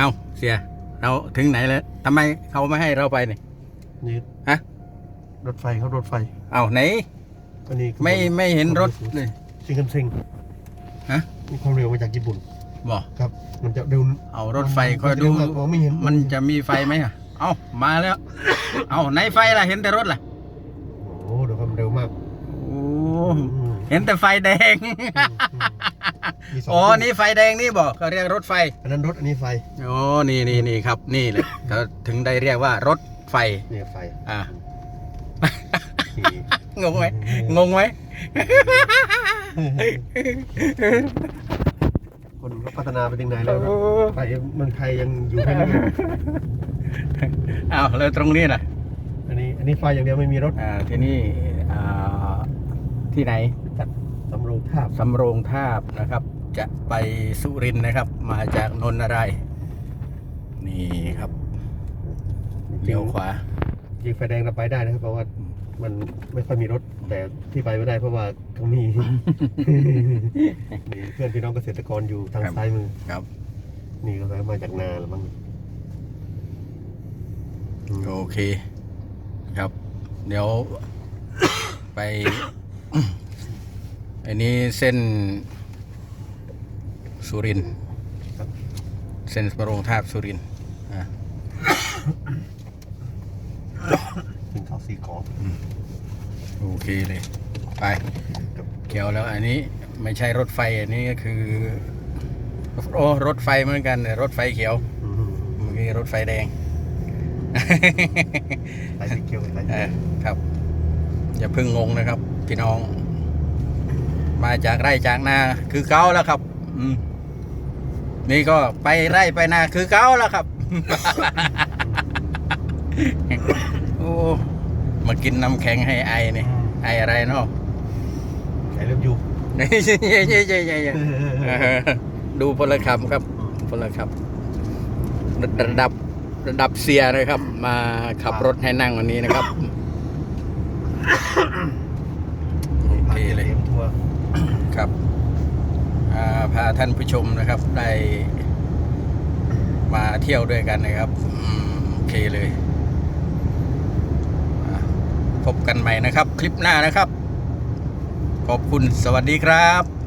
เอาเสีย เราถึงไหนแล้วทำไมเขาไม่ให้เราไปนี่นี่ฮะรถไฟเขารถไฟ เอาไหนอันนี้ไม่ไม่เห็นรถเลยชิงคันเซ็งฮะมีความเร็วมาจากญี่ปุ่นบอกครับ มันจะเร็วเอารถไฟคอยดูมันจะเร็วมากผมไม่เห็นมันจะมีไฟไหมอะเอามาแล้ว เอาไหนไฟล่ะเห็นแต่รถล่ะโอ้โหเดี๋ยวความเร็วมากโอ้อืม เห็นแต่ไฟแดงอืมมีสงอ๋อตู้นี่ไฟแดงนี่บอกเขาเรียกรถไฟ อันนั้นรถอันนี้ไฟโอ้นี่นี่นี่ครับ นี่แหละเขาถึงได้เรียกว่ารถไฟ เนี่ยไฟอ่านี่งงไหมงงไหม คนก็พัฒนาไปถึงไหนแล้วครับไปเมืองไทยยังอยู่แค่นี้เอาแล้วตรงนี้น่ะอันนี้อันนี้ไฟอย่างเดียวไม่มีรถอ่าที่นี่อ่าที่ไหน สำโรงทาบสำโรงทาบนะครับ จะไปสุรินทร์นะครับ มาจากนนทอะไรายณ์นี่ครับเลี้ยวขวายิงไฟแดงเราไปได้นะครับเพราะว่ามันไม่ค่อยมีรถแต่ที่ไปไม่ได้เพราะว่าเขามีนี่เพื่อนพี่น้องเกษตรกรอยู่ทางครับซ้ายมือครับ นี่ก็มาจากนาแล้วมั้งอืมโอเค ครับ เดี๋ยวไป อันนี้เส้นสุรินทร์ครับเส้นสำโรงทาบสุรินทร์อะถึงเขาสีกอโอเคเลย ไปกับเกี่ยวแล้วอันนี้ไม่ใช่รถไฟอันนี้ก็คือ โอ้รถไฟเหมือนกันแต่รถไฟเขียวอืมเมื่อกี้รถไฟแดงสายสีเขียวสายสีเอแดองครับ อย่าเพึ่งงงนะครับ พี่น้อง มาจากไร่จากนาคือเก้าแล้วครับ อืมนี่ก็ไปไร่ไปนาคือเก้าแล้วครับ โอ้มากินน้ำแข็งให้ไอนี่ไออะไรเนาะใช้เริ่มอยู่เย้เย้เย้เย้เย้เย้เออดูพลขับครับพลขับระดับระดับเสียนะครับ มาขับรถให้นั่งวันนี้นะครับ โอเคเลย ตรีมทัวร์ ครับพาท่านผู้ชมนะครับได้มาเที่ยวด้วยกันนะครับโอเคเลยพบกันใหม่นะครับ คลิปหน้านะครับ ขอบคุณสวัสดีครับ